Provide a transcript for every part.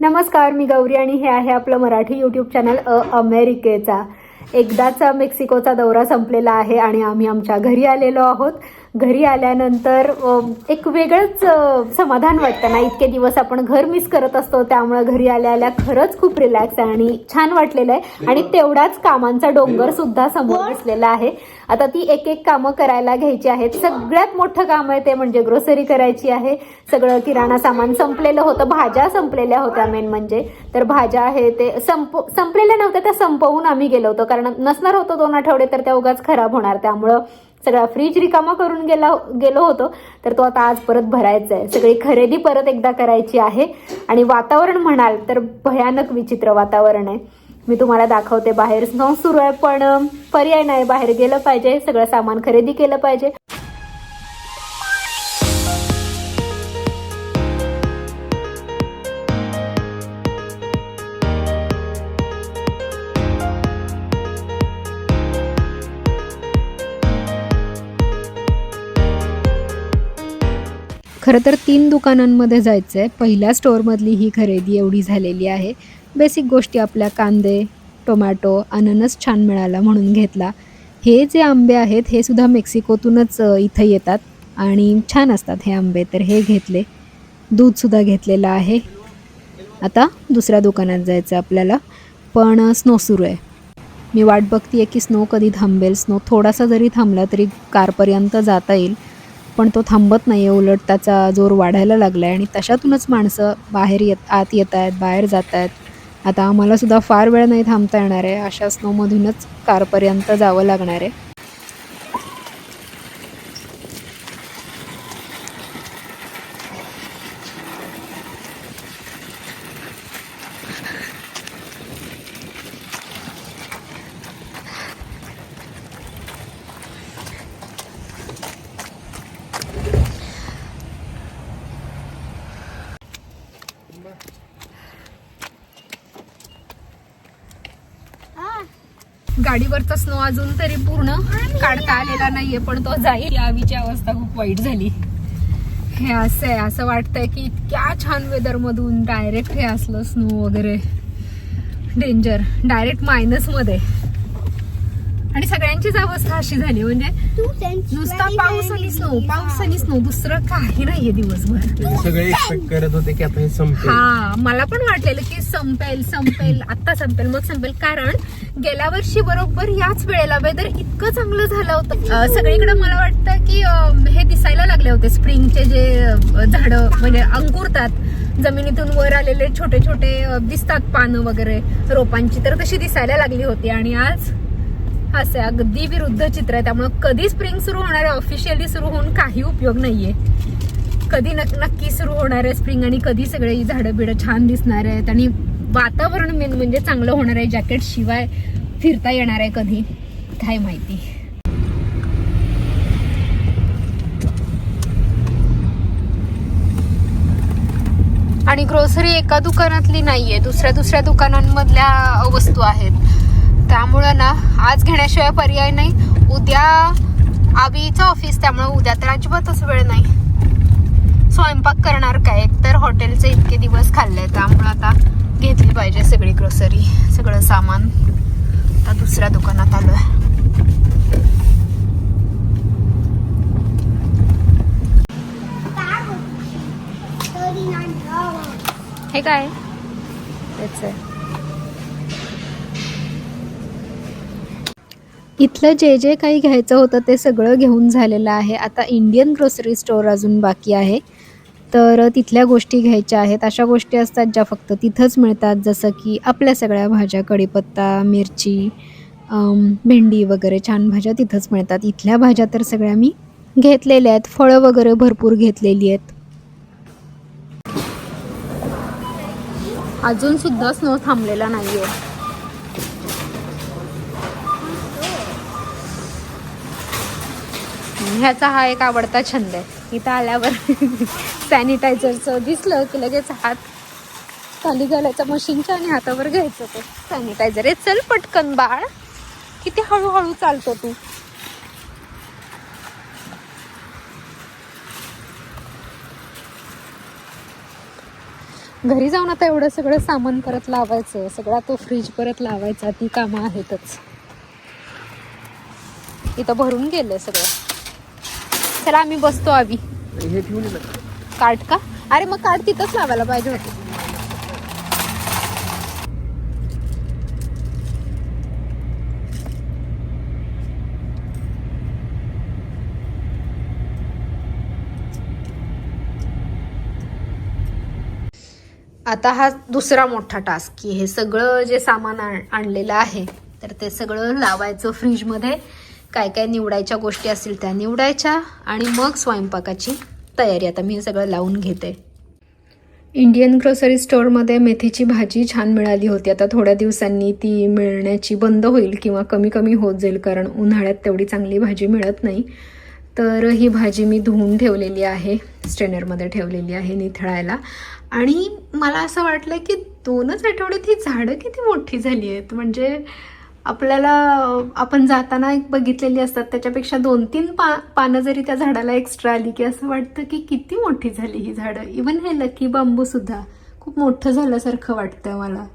नमस्कार मी गौरी आणि हे आहे आपलं मराठी यूट्यूब चॅनल अ अमेरिकेचा. एकदाचा मेक्सिकोचा दौरा संपलेला आहे आणि आम्ही आमच्या घरी आलेलो आहोत. घरी आल्यानंतर एक वेगळंच समाधान वाटतं ना? इतके दिवस आपण घर मिस करत असतो त्यामुळे घरी आल्या आल्या खरंच खूप रिलॅक्स आहे आणि छान वाटलेलं आहे. आणि तेवढाच कामांचा डोंगर सुद्धा समोर दिसलेला आहे. आता ती एक एक कामं करायला घ्यायची आहेत. सगळ्यात मोठं काम आहे ते म्हणजे ग्रोसरी करायची आहे. सगळं किराणा सामान संपलेलं होतं. भाज्या संपलेल्या होत्या मेन म्हणजे. तर भाज्या आहे ते संप संपलेल्या नव्हत्या त्या संपवून आम्ही गेलो होतो. कारण नसणार होतो दोन आठवडे तर त्या उगाच खराब होणार. त्यामुळं सगळा फ्रीज रिकामा करून गेला गेलो होतो तर तो आता आज परत भरायचा आहे. सगळी खरेदी परत एकदा करायची आहे. आणि वातावरण म्हणाल तर भयानक विचित्र वातावरण आहे. मी तुम्हाला दाखवते बाहेर. स्नो सुरू आहे पण पर्याय नाही. बाहेर गेलं पाहिजे सगळं सामान खरेदी केलं पाहिजे. खरं तर तीन दुकानांमध्ये जायचं आहे पहिल्या स्टोअरमधली ही खरेदी एवढी झालेली आहे. बेसिक गोष्टी आपल्या कांदे टोमॅटो अननस छान मिळाला म्हणून घेतला. हे जे आंबे आहेत हे सुद्धा मेक्सिकोतूनच इथं येतात आणि छान असतात हे आंबे. तर हे घेतले. दूधसुद्धा घेतलेलं आहे. आता दुसऱ्या दुकानात जायचं आहे आपल्याला. पण स्नो सुरू आहे. मी वाट बघते आहे की स्नो कधी थांबेल. स्नो थोडासा जरी थांबला तरी कारपर्यंत जाता येईल. पण तो थांबत नाही आहे उलट त्याचा जोर वाढायला लागला आहे आणि तशातूनच माणसं बाहेर येत आत येत आहेत बाहेर जात आहेत आता आम्हालासुद्धा फार वेळ नाही थांबता येणार आहे अशा स्नोमधूनच कारपर्यंत जावं लागणार आहे. गाडीवरचा स्नो अजून तरी पूर्ण काढता आलेला नाहीये पण तो जाईल. यावीची अवस्था खूप वाईट झाली. हे असं आहे असं वाटतंय की इतक्या छान वेदर मधून डायरेक्ट हे असलं स्नो वगैरे. डेंजर डायरेक्ट मायनसमध्ये. आणि सगळ्यांचीच अवस्था अशी झाली म्हणजे नुसता पाऊस आणि स्नो पाऊस आणि स्नो दुसरं काही नाहीये दिवसभर. सगळे एक्सपेक्ट करत होते की आता हे संपेल. हा मला पण वाटलेलं की संपेल संपेल आता संपेल मग संपेल. कारण गेल्या वर्षी बरोबर याच वेळेला वेदर इतकं चांगलं झालं होतं. सगळीकडे मला वाटतं की हे दिसायला लागले होते. स्प्रिंगचे जे झाड म्हणजे अंकुरतात. जमिनीतून वर आलेले छोटे छोटे दिसतात पानं वगैरे रोपांची. तर तशी दिसायला लागली होती. आणि आज असं आहे, अगदी विरुद्ध चित्र आहे. त्यामुळे कधी स्प्रिंग सुरू होणार आहे ऑफिशियली सुरू होऊन काही उपयोग नाहीये. कधी नक्की सुरू होणार आहे स्प्रिंग आणि कधी सगळे झाडं बिडं छान दिसणार आहेत. आणि वातावरण मेन म्हणजे चांगलं होणार आहे जॅकेट शिवाय फिरता येणार आहे कधी. काय माहिती. आणि ग्रोसरी एका दुकानातली नाहीये दुसऱ्या दुसऱ्या दुकानांमधल्या वस्तू आहेत. त्यामुळं ना आज घेण्याशिवाय पर्याय नाही. उद्या आबीचं ऑफिस त्यामुळं उद्या तर अजिबातच वेळ नाही. स्वयंपाक करणार काय? एक तर हॉटेलचे इतके दिवस खाल्ले त्यामुळं आता घेतली पाहिजे सगळी ग्रोसरी सगळं सामान. आता दुसऱ्या दुकानात आलोय. हे काय? त्याच आहे. इथलं जे जे काही घ्यायचं होतं ते सगळं घेऊन झालेलं आहे. आता इंडियन ग्रोसरी स्टोअर अजून बाकी आहे. तर तिथल्या गोष्टी घ्यायच्या आहेत. अशा गोष्टी असतात ज्या फक्त तिथंच मिळतात. जसं की आपल्या सगळ्या भाज्या कढीपत्ता मिरची भेंडी वगैरे छान भाज्या तिथंच मिळतात. इथल्या भाज्या तर सगळ्या मी घेतलेल्या आहेत. फळं वगैरे भरपूर घेतलेली आहेत. अजून सुद्धा स्नो थांबलेला नाही आहे ह्याचा हा एक आवडता छंद आहे. इथं आल्यावर सॅनिटायझरचं दिसलं की लगेच हात खाली घालायचा मशीनच्या आणि हातावर घ्यायचं ते. सॅनिटायझर आहे. चल पटकन बाळ. किती हळूहळू चालतो तू. घरी जाऊन आता एवढं सगळं सामान परत लावायचं सगळा तो फ्रीज परत लावायचा. ती कामं आहेतच. इथं भरून गेलं सगळं. चला आम्ही बसतो आम्ही हे ठेवून. कार्ड का? अरे मग कार्ड तिथंच लावायला पाहिजे होते. आता हा दुसरा मोठा टास्क की हे सगळं जे सामान आण- आणलेलं आहे तर ते सगळं लावायचं फ्रीजमध्ये काय काय निवडायच्या गोष्टी असतील त्या निवडायच्या आणि मग स्वयंपाकाची तयारी. आता मी हे सगळं लावून घेते. इंडियन ग्रोसरी स्टोअरमध्ये मेथीची भाजी छान मिळाली होती. आता थोड्या दिवसांनी ती मिळण्याची बंद होईल किंवा कमी कमी होत जाईल कारण उन्हाळ्यात तेवढी चांगली भाजी मिळत नाही. तर ही भाजी मी धुवून ठेवलेली आहे स्ट्रेनरमध्ये ठेवलेली आहे निथळायला. आणि मला असं वाटलं की दोनच आठवड्यात ही झाडं किती मोठी झाली आहेत. म्हणजे आपल्याला आपण जाताना एक बघितलेली असतात त्याच्यापेक्षा दोन तीन पा पानं जरी त्या झाडाला एक्स्ट्रा आली की असं वाटतं की किती मोठी झाली ही झाडं. इवन हे लकी बांबू सुद्धा खूप मोठं झाल्यासारखं वाटतं मला.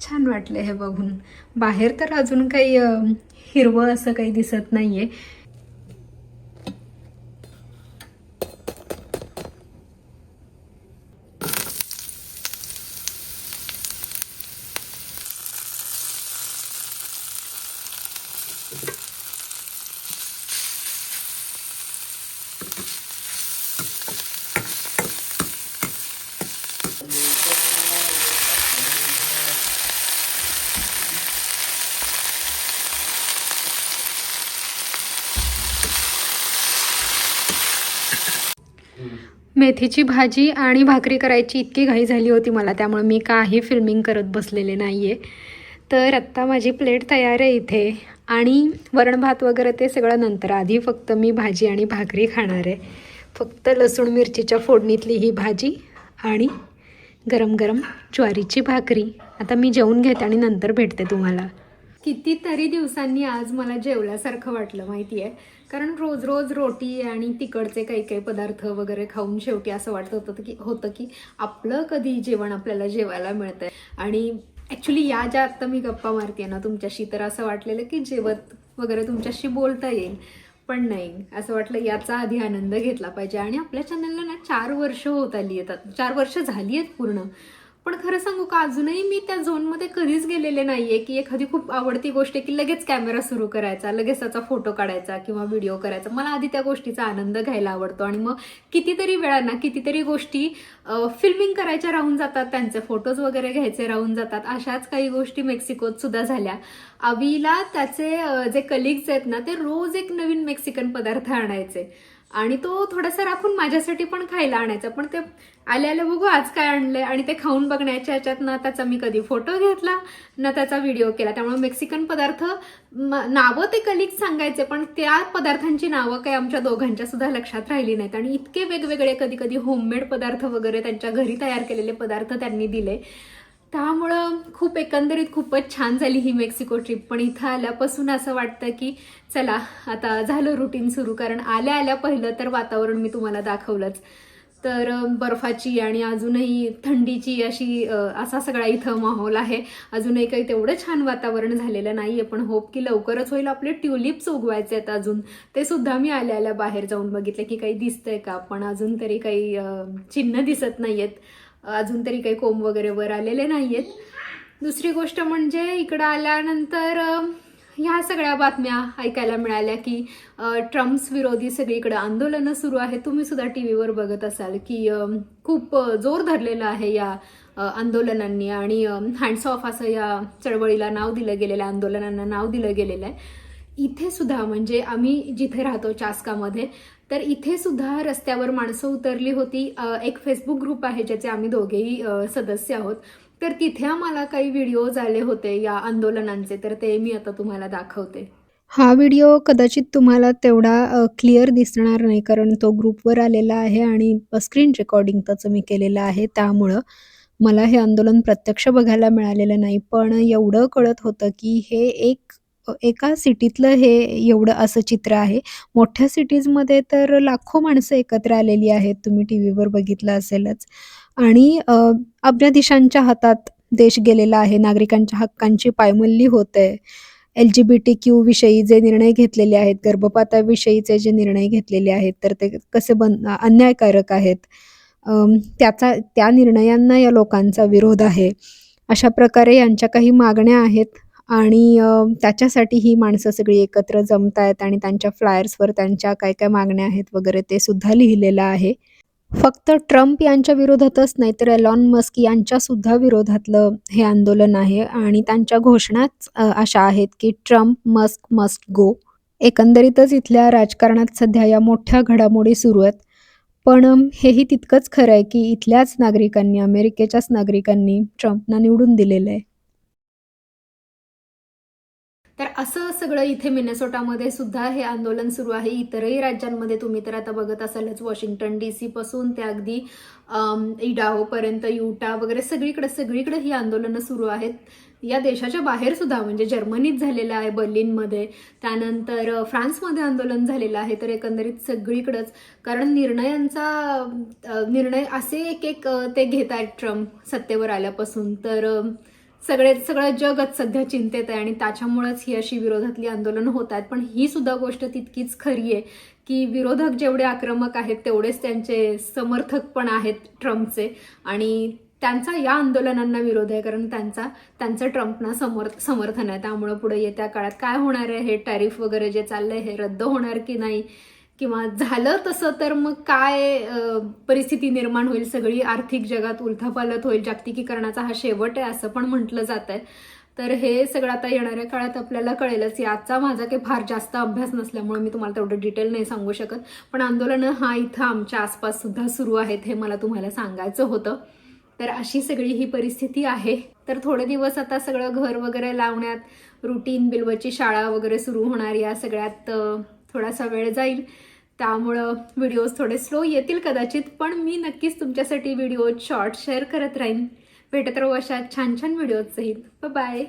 छान वाटलं हे बघून. बाहेर तर अजून काही हिरवं असं काही दिसत नाही आहे मेथीची भाजी आणि भाकरी करायची इतकी घाई झाली होती मला त्यामुळे मी काही फिल्मिंग करत बसलेले नाही आहे तर आत्ता माझी प्लेट तयार आहे इथे आणि वरण भात वगैरे ते सगळं नंतर. आधी फक्त मी भाजी आणि भाकरी खाणार आहे. फक्त लसूण मिरचीच्या फोडणीतली ही भाजी आणि गरम गरम ज्वारीची भाकरी. आता मी जेवून घेते आणि नंतर भेटते तुम्हाला. कितीतरी दिवसांनी आज मला जेवल्यासारखं वाटलं माहिती आहे कारण रोज रोज रोटी आणि तिकडचे काही काही पदार्थ वगैरे खाऊन शेवटी असं वाटत होतं की होतं की आपलं कधी जेवण आपल्याला जेवायला मिळतंय. आणि ॲक्च्युली या ज्या आत्ता मी गप्पा मारते ना तुमच्याशी तर असं वाटलेलं की जेवत वगैरे तुमच्याशी बोलता येईल पण नाही. असं वाटलं याचा आधी आनंद घेतला पाहिजे. आणि आपल्या चॅनलला ना चार वर्ष होत आली आहेत. चार वर्ष झाली आहेत पूर्ण. पण खरं सांगू का अजूनही मी त्या झोनमध्ये कधीच गेलेले नाहीये की एखादी खूप आवडती गोष्ट आहे की लगेच कॅमेरा सुरू करायचा लगेच त्याचा फोटो काढायचा किंवा व्हिडिओ करायचा. मला आधी त्या गोष्टीचा आनंद घ्यायला आवडतो आणि मग कितीतरी वेळांना कितीतरी गोष्टी फिल्मिंग करायच्या राहून जातात त्यांचे फोटोज वगैरे घ्यायचे राहून जातात. अशाच काही गोष्टी मेक्सिकोत सुद्धा झाल्या. अवीला त्याचे जे कलिग्स आहेत ना ते रोज एक नवीन मेक्सिकन पदार्थ आणायचे. आणि तो थोडासा राखून माझ्यासाठी पण खायला आणायचा. पण ते आले आले बघू आज काय आणलंय. आणि ते खाऊन बघण्याच्या ह्याच्यात ना त्याचा मी कधी फोटो घेतला ना त्याचा व्हिडिओ केला. त्यामुळे मेक्सिकन पदार्थ नावं ते कलिक सांगायचे पण त्या पदार्थांची नावं काही आमच्या दोघांच्या सुद्धा लक्षात राहिली नाहीत. आणि इतके वेगवेगळे कधी कधी होममेड पदार्थ वगैरे त्यांच्या घरी तयार केलेले पदार्थ त्यांनी दिले. त्यामुळं खूप एकंदरीत खूपच छान झाली ही मेक्सिको ट्रिप. पण इथं आल्यापासून असं वाटतं की चला आता झालं रुटीन सुरू. कारण आल्या आल्या पहिलं तर वातावरण मी तुम्हाला दाखवलंच. तर बर्फाची आणि अजूनही थंडीची अशी असा सगळा इथं माहोल आहे. अजूनही काही तेवढं छान वातावरण झालेलं नाहीये पण होप की लवकरच होईल. आपले ट्युलिप्स उगवायचे आहेत अजून. ते सुद्धा मी आल्या आल्या बाहेर जाऊन बघितले की काही दिसतंय का? पण अजून तरी काही चिन्ह दिसत नाहीयेत. अजून तरी काही कोंब वगैरे वर आलेले आहेत दुसरी गोष्ट म्हणजे इकडं आल्यानंतर ह्या सगळ्या बातम्या ऐकायला मिळाल्या की ट्रम्प्स विरोधी सगळीकडे आंदोलनं सुरू आहेत. तुम्ही सुद्धा टी व्हीवर बघत असाल की खूप जोर धरलेला आहे या आंदोलनांनी आणि हँड्स ऑफ असं या चळवळीला नाव दिलं गेलेलं आहे आंदोलनांना नाव दिलं गेलेलं आहे. इथे सुद्धा म्हणजे आम्ही जिथे राहतो चास्कामध्ये तर इथे सुद्धा रस्त्यावर माणसं उतरली होती. एक फेसबुक ग्रुप आहे ज्याचे आम्ही दोघेही सदस्य आहोत. तर तिथे आम्हाला काही व्हिडिओज आले होते या आंदोलनांचे. तर ते मी आता तुम्हाला दाखवते. हा व्हिडिओ कदाचित तुम्हाला तेवढा क्लिअर दिसणार नाही कारण तो ग्रुपवर आलेला आहे आणि स्क्रीन रेकॉर्डिंग त्याचं मी केलेलं आहे. त्यामुळं मला हे आंदोलन प्रत्यक्ष बघायला मिळालेलं नाही. पण एवढं कळत होतं की हे एक एका सिटीतलं हे एवढं असं चित्र आहे. मोठ्या सिटीजमध्ये तर लाखो माणसं एकत्र आलेली आहेत. तुम्ही टी व्हीवर बघितलं असेलच. आणि अ, अब्जाधीशांच्या हातात देश गेलेला आहे. नागरिकांच्या हक्कांची पायमल्ली होत आहे L G B T Q विषयी जे निर्णय घेतलेले आहेत गर्भपाताविषयीचे जे निर्णय घेतलेले आहेत तर ते कसे बन अन्यायकारक आहेत? त्याचा त्या निर्णयांना या लोकांचा विरोध आहे. अशा प्रकारे यांच्या काही मागण्या आहेत. आणि त्याच्यासाठी ही माणसं सगळी एकत्र जमत आहेत आणि त्यांच्या फ्लायर्सवर त्यांच्या काय काय मागण्या आहेत वगैरे ते सुद्धा लिहिलेलं आहे. फक्त ट्रम्प यांच्या विरोधातच नाही तर एलॉन मस्क यांच्यासुद्धा विरोधातलं हे आंदोलन आहे आणि त्यांच्या घोषणाच अशा आहेत की ट्रम्प मस्क मस्ट गो. एकंदरीतच इथल्या राजकारणात सध्या या मोठ्या घडामोडी सुरू आहेत. पण हेही तितकंच खरं आहे की इथल्याच नागरिकांनी अमेरिकेच्याच नागरिकांनी ट्रम्पना निवडून दिलेलं आहे. तर असं सगळं इथे मिनेसोटामध्ये सुद्धा हे आंदोलन सुरू आहे. इतरही राज्यांमध्ये तुम्ही तर आता बघत असालच वॉशिंग्टन डी सी पासून ते अगदी इडाहोपर्यंत युटा वगैरे सगळीकडे सगळीकडे ही आंदोलनं सुरू आहेत. या देशाच्या बाहेर सुद्धा म्हणजे जर्मनीत झालेलं आहे बर्लिनमध्ये. त्यानंतर फ्रान्समध्ये आंदोलन झालेलं आहे तर एकंदरीत सगळीकडंच. कारण निर्णयांचा निर्णय असे एक एक ते घेत आहेत ट्रम्प सत्तेवर आल्यापासून. तर सगळे सगळं जगच सध्या चिंतेत आहे आणि त्याच्यामुळेच ही अशी विरोधातली आंदोलनं होत आहेत. पण ही सुद्धा गोष्ट तितकीच खरी आहे की विरोधक जेवढे आक्रमक आहेत तेवढेच त्यांचे समर्थक पण आहेत ट्रम्पचे. आणि त्यांचा या आंदोलनांना विरोध आहे कारण त्यांचा त्यांचं ट्रम्पना समर्थ समर्थन आहे. त्यामुळं पुढे येत्या काळात काय होणार आहे हे टॅरिफ वगैरे जे चाललंय हे रद्द होणार की नाही किंवा झालं तसं तर मग काय परिस्थिती निर्माण होईल? सगळी आर्थिक जगात उलथापालत होईल. जागतिकीकरणाचा हा शेवट आहे असं पण म्हटलं जात आहे. तर हे सगळं आता येणाऱ्या काळात आपल्याला कळेलच. याचा माझा काही फार जास्त अभ्यास नसल्यामुळे मी तुम्हाला तेवढं डिटेल नाही सांगू शकत. पण आंदोलनं हा इथं आमच्या आसपास सुद्धा सुरू आहेत हे मला तुम्हाला सांगायचं होतं. तर अशी सगळी ही परिस्थिती आहे. तर थोडे दिवस आता सगळं घर वगैरे लावण्यात रुटीन बिलवची शाळा वगैरे सुरू होणार या सगळ्यात थोडासा वेळ जाईल. त्यामुळं व्हिडिओज थोडे स्लो येतील कदाचित पण मी नक्कीच तुमच्यासाठी व्हिडिओ शॉर्ट शेअर करत राहीन. भेटत राहू अशा छान छान व्हिडिओज सहित बाय